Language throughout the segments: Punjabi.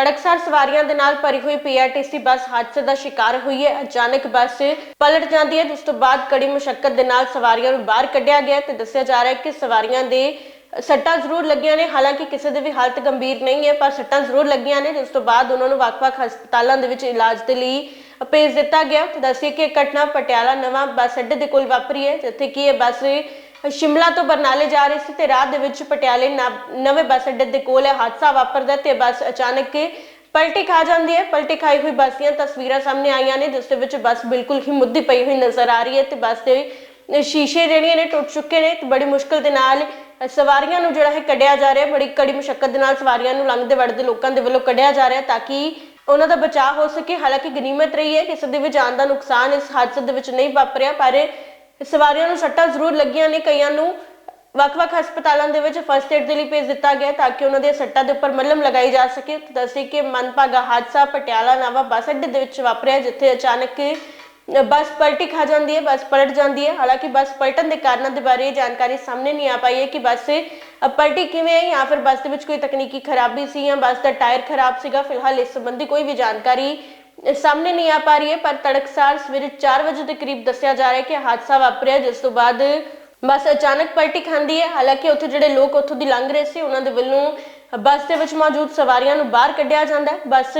ਤੜਕਸਾਰ ਸਵਾਰੀਆਂ ਦੇ ਨਾਲ ਭਰੀ ਹੋਈ ਪੀਆਰਟੀਸੀ ਬੱਸ ਹਾਦਸੇ ਦਾ ਸ਼ਿਕਾਰ ਹੋਈ ਹੈ। ਅਚਾਨਕ ਬੱਸ ਪਲਟ ਜਾਂਦੀ ਹੈ। ਜਿਸ ਤੋਂ ਬਾਅਦ ਕੜੀ ਮੁਸ਼ਕਲ ਦੇ ਨਾਲ ਸਵਾਰੀਆਂ ਨੂੰ ਬਾਹਰ ਕੱਢਿਆ ਗਿਆ ਤੇ ਦੱਸਿਆ ਜਾ ਰਿਹਾ ਹੈ ਕਿ ਸਵਾਰੀਆਂ ਦੇ ਸੱਟਾਂ ਜ਼ਰੂਰ ਲੱਗੀਆਂ ਨੇ। ਹਾਲਾਂਕਿ ਕਿਸੇ ਦੀ ਵੀ ਹਾਲਤ ਗੰਭੀਰ ਨਹੀਂ ਹੈ, ਪਰ ਸੱਟਾਂ ਜ਼ਰੂਰ ਲੱਗੀਆਂ ਨੇ। ਜਿਸ ਤੋਂ ਬਾਅਦ ਉਹਨਾਂ ਨੂੰ ਵੱਖ-ਵੱਖ ਹਸਪਤਾਲਾਂ ਦੇ ਵਿੱਚ ਇਲਾਜ ਦੇ ਲਈ ਭੇਜ ਦਿੱਤਾ ਗਿਆ। ਤੇ ਦੱਸਿਆ ਕਿ ਇਹ ਘਟਨਾ ਪਟਿਆਲਾ ਨਵਾਂ ਬੱਸ ਅੱਡੇ ਦੇ ਕੋਲ ਵਾਪਰੀ ਹੈ, ਜਿੱਥੇ ਕਿ ਇਹ ਬੱਸ ਸ਼ਿਮਲਾ ਤੋਂ ਬਰਨਾਲੇ ਜਾ ਰਹੇ ਸੀ ਤੇ ਰਾਹ ਦੇ ਵਿੱਚ ਪਟਿਆਲੇ ਨਵੇਂ ਬੱਸ ਅੱਡੇ ਦੇ ਕੋਲ ਇਹ ਹਾਦਸਾ ਵਾਪਰਦਾ ਤੇ ਬੱਸ ਅਚਾਨਕ ਪਲਟੀ ਖਾ ਜਾਂਦੀ ਹੈ। ਪਲਟੀ ਖਾਈ ਹੋਈ ਬੱਸ ਦੀਆਂ ਤਸਵੀਰਾਂ ਸਾਹਮਣੇ ਆਈਆਂ ਨੇ, ਜਿਸ ਦੇ ਵਿੱਚ ਬੱਸ ਬਿਲਕੁਲ ਹੀ ਮੁੱਦੀ ਪਈ ਹੋਈ ਨਜ਼ਰ ਆ ਰਹੀ ਹੈ ਤੇ ਬੱਸ ਦੇ ਸ਼ੀਸ਼ੇ ਜਿਹੜੀਆਂ ਨੇ ਟੁੱਟ ਚੁੱਕੇ ਨੇ ਤੇ ਬੜੀ ਮੁਸ਼ਕਲ ਦੇ ਨਾਲ ਸਵਾਰੀਆਂ ਨੂੰ ਜਿਹੜਾ ਹੈ ਕੱਢਿਆ ਜਾ ਰਿਹਾ ਬੜੀ ਕੜੀ ਮੁਸ਼ਕਲ ਦੇ ਨਾਲ ਸਵਾਰੀਆਂ ਨੂੰ ਲੰਘਦੇ ਵੜਦੇ ਲੋਕਾਂ ਦੇ ਵੱਲੋਂ ਕੱਢਿਆ ਜਾ ਰਿਹਾ ਤਾਂ ਕਿ ਉਹਨਾਂ ਦਾ ਬਚਾਅ ਹੋ ਸਕੇ। ਹਾਲਾਂਕਿ ਗਨੀਮਤ ਰਹੀ ਹੈ ਕਿਸੇ ਦੇ ਵੀ ਜਾਨ ਦਾ ਨੁਕਸਾਨ ਇਸ ਹਾਦਸੇ ਦੇ ਵਿੱਚ ਨਹੀਂ ਵਾਪਰਿਆ, ਪਰ ਸਵਾਰੀਆਂ ਨੂੰ ਸੱਟਾਂ ਜ਼ਰੂਰ ਲੱਗੀਆਂ ਨੇ। ਕਈਆਂ ਨੂੰ ਵੱਖ-ਵੱਖ ਹਸਪਤਾਲਾਂ ਦੇ ਵਿੱਚ ਫਸਟ ਏਡ ਦੇ ਲਈ ਭੇਜ ਦਿੱਤਾ ਗਿਆ ਤਾਂ ਕਿ ਉਹਨਾਂ ਦੇ ਸੱਟਾਂ ਦੇ ਉੱਪਰ ਮੱਲਮ ਲਗਾਈ ਜਾ ਸਕੇ। ਤੇ ਕਿ ਮਨਪਾਗਾ ਹਾਦਸਾ ਪਟਿਆਲਾ ਨਵਾਂ ਬੱਸ ਅੱਡੇ ਦੇ ਵਿੱਚ ਵਾਪਰਿਆ, ਜਿੱਥੇ ਅਚਾਨਕ ਬੱਸ ਪਲਟੀ ਖਾ ਜਾਂਦੀ ਹੈ, ਬੱਸ ਪਲਟ ਜਾਂਦੀ ਹੈ। ਹਾਲਾਂਕਿ ਬੱਸ ਪਲਟਣ ਦੇ ਕਾਰਨਾਂ ਦੇ ਬਾਰੇ ਜਾਣਕਾਰੀ ਸਾਹਮਣੇ ਨਹੀਂ ਆ ਪਾਈ ਹੈ ਕਿ ਬੱਸ ਪਲਟੀ ਕਿਵੇਂ ਹੈ ਜਾਂ ਫਿਰ ਬੱਸ ਦੇ ਵਿੱਚ ਕੋਈ ਤਕਨੀਕੀ ਖਰਾਬੀ ਸੀ ਜਾਂ ਬੱਸ ਦਾ ਟਾਇਰ ਖਰਾਬ ਸੀਗਾ। ਫਿਲਹਾਲ ਇਸ ਸੰਬੰਧੀ ਕੋਈ ਵੀ ਜਾਣਕਾਰੀ ਸਾਹਮਣੇ ਨਹੀਂ ਆ ਪਾ ਰਹੀ ਹੈ, ਪਰ ਤੜਕਸਾਰ ਸਵੇਰੇ 4 ਵਜੇ ਦੇ ਕਰੀਬ ਦੱਸਿਆ ਜਾ ਰਿਹਾ ਹੈ ਕਿ ਹਾਦਸਾ ਵਾਪਰਿਆ ਜਿਸ ਤੋਂ ਬਾਅਦ ਬੱਸ ਅਚਾਨਕ ਪਲਟੀ ਖਾਂਦੀ ਹੈ। ਹਾਲਾਂਕਿ ਉੱਥੇ ਜਿਹੜੇ ਲੋਕ ਉੱਥੋਂ ਦੀ ਲੰਘ ਰਹੇ ਸੀ, ਉਹਨਾਂ ਦੇ ਵੱਲੋਂ ਬੱਸ ਦੇ ਵਿੱਚ ਮੌਜੂਦ ਸਵਾਰੀਆਂ ਨੂੰ ਬਾਹਰ ਕੱਢਿਆ ਜਾਂਦਾ ਹੈ। ਬੱਸ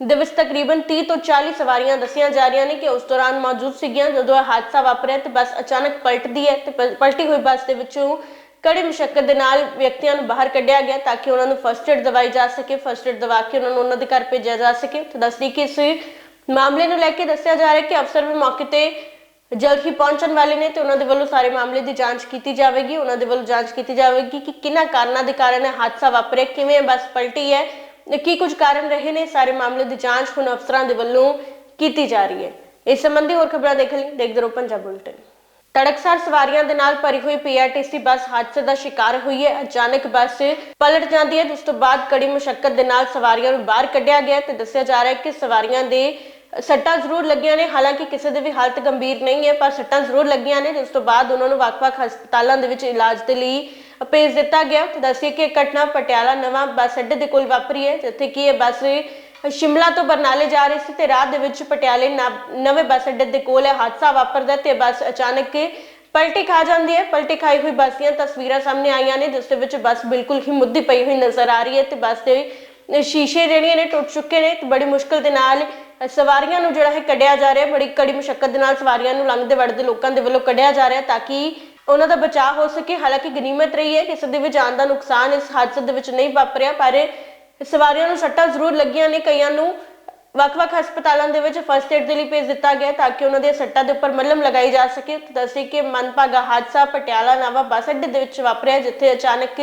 ਦੇ ਵਿੱਚ ਤਕਰੀਬਨ 30 ਤੋਂ 40 ਸਵਾਰੀਆਂ ਦੱਸੀਆਂ ਜਾ ਰਹੀਆਂ ਨੇ ਕਿ ਉਸ ਦੌਰਾਨ ਮੌਜੂਦ ਸੀਗੀਆਂ। ਜਦੋਂ ਇਹ ਹਾਦਸਾ ਵਾਪਰਿਆ ਤੇ ਬੱਸ ਅਚਾਨਕ ਪਲਟਦੀ ਹੈ ਤੇ ਪਲਟੀ ਹੋਈ ਬੱਸ ਦੇ ਵਿੱਚੋਂ ਕੜੀ ਮੁਸ਼ਕਲ ਦੇ ਨਾਲ ਵਿਅਕਤੀਆਂ ਨੂੰ ਬਾਹਰ ਕੱਢਿਆ ਗਿਆ ਤਾਂ ਕਿ ਉਹਨਾਂ ਨੂੰ ਫਸਟ ਏਡ ਦਵਾਈ ਜਾ ਸਕੇ ਫਸਟ ਏਡ ਦਵਾ ਕੇ ਉਹਨਾਂ ਨੂੰ ਉਹਨਾਂ ਦੇ ਘਰ ਭੇਜਿਆ ਜਾ ਸਕੇ। ਤੇ ਦੱਸਦੀ ਕਿ ਇਸ ਮਾਮਲੇ ਨੂੰ ਲੈ ਕੇ ਦੱਸਿਆ ਜਾ ਰਿਹਾ ਕਿ ਅਫਸਰ ਵੀ ਮੌਕੇ ਤੇ ਜਲਦ ਹੀ ਪਹੁੰਚਣ ਵਾਲੇ ਨੇ ਤੇ ਉਹਨਾਂ ਦੇ ਵੱਲੋਂ ਸਾਰੇ ਮਾਮਲੇ ਦੀ ਜਾਂਚ ਕੀਤੀ ਜਾਵੇਗੀ। ਉਹਨਾਂ ਦੇ ਵੱਲੋਂ ਜਾਂਚ ਕੀਤੀ ਜਾਵੇਗੀ ਕਿ ਕਿਹਨਾਂ ਕਾਰਨਾਂ ਦੇ ਕਾਰਨ ਇਹ ਹਾਦਸਾ ਵਾਪਰਿਆ, ਕਿਵੇਂ ਬੱਸ ਪਲਟੀ ਹੈ, ਕੀ ਕੁਝ ਕਾਰਨ ਰਹੇ ਨੇ, ਸਾਰੇ ਮਾਮਲੇ ਦੀ ਜਾਂਚ ਹੁਣ ਅਫਸਰਾਂ ਦੇ ਵੱਲੋਂ ਕੀਤੀ ਜਾ ਰਹੀ ਹੈ। ਇਸ ਸੰਬੰਧੀ ਹੋਰ ਖਬਰਾਂ ਦੇਖਣ ਲਈ ਦੇਖਦੇ ਰਹੋ ਪੰਜਾਬ ਬੁਲੇਟਿਨ। ਤੜਕਸਾਰ ਸਵਾਰੀਆਂ ਦੇ ਨਾਲ ਭਰੀ ਹੋਈ ਪੀਆਰਟੀਸੀ ਬੱਸ ਹਾਦਸੇ ਦਾ ਸ਼ਿਕਾਰ ਹੋਈ ਹੈ। ਅਚਾਨਕ ਬੱਸ ਪਲਟ ਜਾਂਦੀ ਹੈ। ਜਿਸ ਤੋਂ ਬਾਅਦ ਕੜੀ ਮੁਸ਼ਕਲ ਦੇ ਨਾਲ ਸਵਾਰੀਆਂ ਨੂੰ ਬਾਹਰ ਕੱਢਿਆ ਗਿਆ ਤੇ ਦੱਸਿਆ ਜਾ ਰਿਹਾ ਹੈ ਕਿ ਸਵਾਰੀਆਂ ਦੇ ਸੱਟਾਂ ਜ਼ਰੂਰ ਲੱਗੀਆਂ ਨੇ। ਹਾਲਾਂਕਿ ਕਿਸੇ ਦੀ ਵੀ ਹਾਲਤ ਗੰਭੀਰ ਨਹੀਂ ਹੈ, ਪਰ ਸੱਟਾਂ ਜ਼ਰੂਰ ਲੱਗੀਆਂ ਨੇ। ਜਿਸ ਤੋਂ ਬਾਅਦ ਉਹਨਾਂ ਨੂੰ ਵੱਖ-ਵੱਖ ਹਸਪਤਾਲਾਂ ਦੇ ਵਿੱਚ ਇਲਾਜ ਦੇ ਲਈ ਭੇਜ ਦਿੱਤਾ ਗਿਆ। ਤੇ ਦੱਸਿਆ ਕਿ ਇਹ ਘਟਨਾ ਪਟਿਆਲਾ ਨਵਾਂ ਬੱਸ ਅੱਡੇ ਦੇ ਕੋਲ ਵਾਪਰੀ ਹੈ, ਜਿੱਥੇ ਕਿ ਇਹ ਬੱਸ ਸ਼ਿਮਲਾ ਤੋਂ ਬਰਨਾਲੇ ਜਾ ਰਹੇ ਸੀ ਤੇ ਰਾਹ ਦੇ ਵਿੱਚ ਪਟਿਆਲੇ ਨਵੇਂ ਬੱਸ ਅੱਡੇ ਦੇ ਕੋਲ ਇਹ ਹਾਦਸਾ ਵਾਪਰਦਾ ਤੇ ਬੱਸ ਅਚਾਨਕ ਪਲਟੀ ਖਾ ਜਾਂਦੀ ਹੈ। ਪਲਟੀ ਖਾਈ ਹੋਈ ਬੱਸ ਦੀਆਂ ਤਸਵੀਰਾਂ ਸਾਹਮਣੇ ਆਈਆਂ ਨੇ, ਜਿਸ ਦੇ ਵਿੱਚ ਬੱਸ ਬਿਲਕੁਲ ਹੀ ਮੁੱਦੀ ਪਈ ਹੋਈ ਨਜ਼ਰ ਆ ਰਹੀ ਹੈ ਤੇ ਬੱਸ ਦੇ ਸ਼ੀਸ਼ੇ ਜਿਹੜੀਆਂ ਨੇ ਟੁੱਟ ਚੁੱਕੇ ਨੇ ਤੇ ਬੜੀ ਮੁਸ਼ਕਲ ਦੇ ਨਾਲ ਸਵਾਰੀਆਂ ਨੂੰ ਜਿਹੜਾ ਹੈ ਕੱਢਿਆ ਜਾ ਰਿਹਾ ਬੜੀ ਕੜੀ ਮੁਸ਼ਕਲ ਦੇ ਨਾਲ ਸਵਾਰੀਆਂ ਨੂੰ ਲੰਘਦੇ ਵੜਦੇ ਲੋਕਾਂ ਦੇ ਵੱਲੋਂ ਕੱਢਿਆ ਜਾ ਰਿਹਾ ਤਾਂ ਕਿ ਉਹਨਾਂ ਦਾ ਬਚਾਅ ਹੋ ਸਕੇ। ਹਾਲਾਂਕਿ ਗਨੀਮਤ ਰਹੀ ਹੈ ਕਿਸੇ ਦੇ ਵੀ ਜਾਨ ਦਾ ਨੁਕਸਾਨ ਇਸ ਹਾਦਸੇ ਦੇ ਵਿੱਚ ਨਹੀਂ ਵਾਪਰਿਆ, ਪਰ ਸਵਾਰੀਆਂ ਨੂੰ ਸੱਟਾਂ ਜ਼ਰੂਰ ਲੱਗੀਆਂ ਨੇ। ਕਈਆਂ ਨੂੰ ਵੱਖ-ਵੱਖ ਹਸਪਤਾਲਾਂ ਦੇ ਵਿੱਚ ਫਸਟ ਏਡ ਦੇ ਲਈ ਭੇਜ ਦਿੱਤਾ ਗਿਆ ਤਾਂ ਕਿ ਉਹਨਾਂ ਦੇ ਸੱਟਾਂ ਦੇ ਉੱਪਰ ਮੱਲਮ ਲਗਾਈ ਜਾ ਸਕੇ। ਦੱਸੇ ਕਿ ਮਨਪਾਗਾ ਹਾਦਸਾ ਪਟਿਆਲਾ ਨਵਾਂ ਬੱਸ ਅੱਡੇ ਦੇ ਵਿੱਚ ਵਾਪਰਿਆ, ਜਿੱਥੇ ਅਚਾਨਕ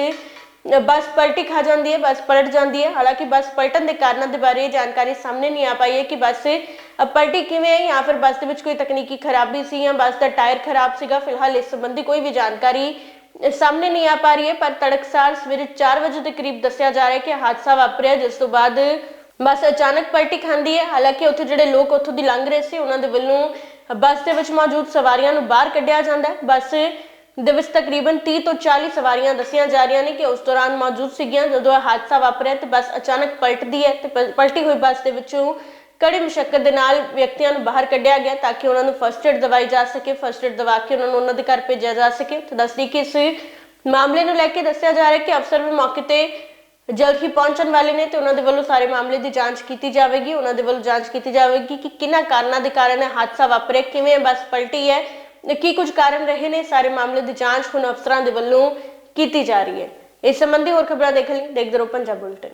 ਬੱਸ ਪਲਟੀ ਖਾ ਜਾਂਦੀ ਹੈ, ਬੱਸ ਪਲਟ ਜਾਂਦੀ ਹੈ। ਹਾਲਾਂਕਿ ਬੱਸ ਪਲਟਣ ਦੇ ਕਾਰਨਾਂ ਦੇ ਬਾਰੇ ਜਾਣਕਾਰੀ ਸਾਹਮਣੇ ਨਹੀਂ ਆ ਪਾਈ ਹੈ ਕਿ ਬੱਸ ਪਲਟੀ ਕਿਵੇਂ ਹੈ ਜਾਂ ਫਿਰ ਬੱਸ ਦੇ ਵਿੱਚ ਕੋਈ ਤਕਨੀਕੀ ਖਰਾਬੀ ਸੀ ਜਾਂ ਬੱਸ ਦਾ ਟਾਇਰ ਖਰਾਬ ਸੀਗਾ। ਫਿਲਹਾਲ ਇਸ ਸੰਬੰਧੀ ਕੋਈ ਵੀ ਜਾਣਕਾਰੀ ਸਾਹਮਣੇ ਨਹੀਂ ਆ ਪਾ ਰਹੀ ਹੈ, ਪਰ ਤੜਕਸਾਰ ਸਵੇਰੇ 4 ਵਜੇ ਦੇ ਕਰੀਬ ਦੱਸਿਆ ਜਾ ਰਿਹਾ ਹੈ ਕਿ ਹਾਦਸਾ ਵਾਪਰਿਆ, ਜਿਸ ਤੋਂ ਬਾਅਦ ਬੱਸ ਅਚਾਨਕ ਪਲਟੀ ਖਾਂਦੀ ਹੈ। ਹਾਲਾਂਕਿ ਉੱਥੇ ਜਿਹੜੇ ਲੋਕ ਉੱਥੋਂ ਦੀ ਲੰਘ ਰਹੇ ਸੀ, ਉਹਨਾਂ ਦੇ ਵੱਲੋਂ ਬੱਸ ਦੇ ਵਿੱਚ ਮੌਜੂਦ ਸਵਾਰੀਆਂ ਨੂੰ ਬਾਹਰ ਕੱਢਿਆ ਜਾਂਦਾ ਹੈ। ਬੱਸ ਦੇ ਵਿੱਚ ਤਕਰੀਬਨ 30 ਤੋਂ 40 ਸਵਾਰੀਆਂ ਦੱਸੀਆਂ ਜਾ ਰਹੀਆਂ ਨੇ ਕਿ ਉਸ ਦੌਰਾਨ ਮੌਜੂਦ ਸੀਗੀਆਂ। ਜਦੋਂ ਇਹ ਹਾਦਸਾ ਵਾਪਰਿਆ ਤੇ ਬੱਸ ਅਚਾਨਕ ਪਲਟਦੀ ਹੈ ਤੇ ਪਲਟੀ ਹੋਈ ਬੱਸ ਦੇ ਵਿੱਚੋਂ ਕੜੀ ਮੁਸ਼ਕਲ ਦੇ ਨਾਲ ਵਿਅਕਤੀਆਂ ਨੂੰ ਬਾਹਰ ਕੱਢਿਆ ਗਿਆ ਤਾਂ ਕਿ ਉਹਨਾਂ ਨੂੰ ਫਸਟ ਏਡ ਦਵਾਈ ਜਾ ਸਕੇ ਫਸਟ ਏਡ ਦਵਾ ਕੇ ਉਹਨਾਂ ਨੂੰ ਉਹਨਾਂ ਦੇ ਘਰ ਭੇਜਿਆ ਜਾ ਸਕੇ। ਤੇ ਦੱਸਦੀ ਕਿ ਇਸ ਮਾਮਲੇ ਨੂੰ ਲੈ ਕੇ ਦੱਸਿਆ ਜਾ ਰਿਹਾ ਕਿ ਅਫਸਰ ਵੀ ਮੌਕੇ ਤੇ ਜਲਦ ਹੀ ਪਹੁੰਚਣ ਵਾਲੇ ਨੇ ਤੇ ਉਹਨਾਂ ਦੇ ਵੱਲੋਂ ਸਾਰੇ ਮਾਮਲੇ ਦੀ ਜਾਂਚ ਕੀਤੀ ਜਾਵੇਗੀ। ਉਹਨਾਂ ਦੇ ਵੱਲੋਂ ਜਾਂਚ ਕੀਤੀ ਜਾਵੇਗੀ ਕਿ ਕਿਹਨਾਂ ਕਾਰਨਾਂ ਦੇ ਕਾਰਨ ਇਹ ਹਾਦਸਾ ਵਾਪਰਿਆ, ਕਿਵੇਂ ਬੱਸ ਪਲਟੀ ਹੈ, ਕੀ ਕੁਝ ਕਾਰਨ ਰਹੇ ਨੇ, ਸਾਰੇ ਮਾਮਲੇ ਦੀ ਜਾਂਚ ਹੁਣ ਅਫਸਰਾਂ ਦੇ ਵੱਲੋਂ ਕੀਤੀ ਜਾ ਰਹੀ ਹੈ। ਇਸ ਸੰਬੰਧੀ ਹੋਰ ਖਬਰਾਂ ਦੇਖਣ ਲਈ ਦੇਖਦੇ ਰਹੋ ਪੰਜਾਬ ਬੁਲੇਟਿਨ।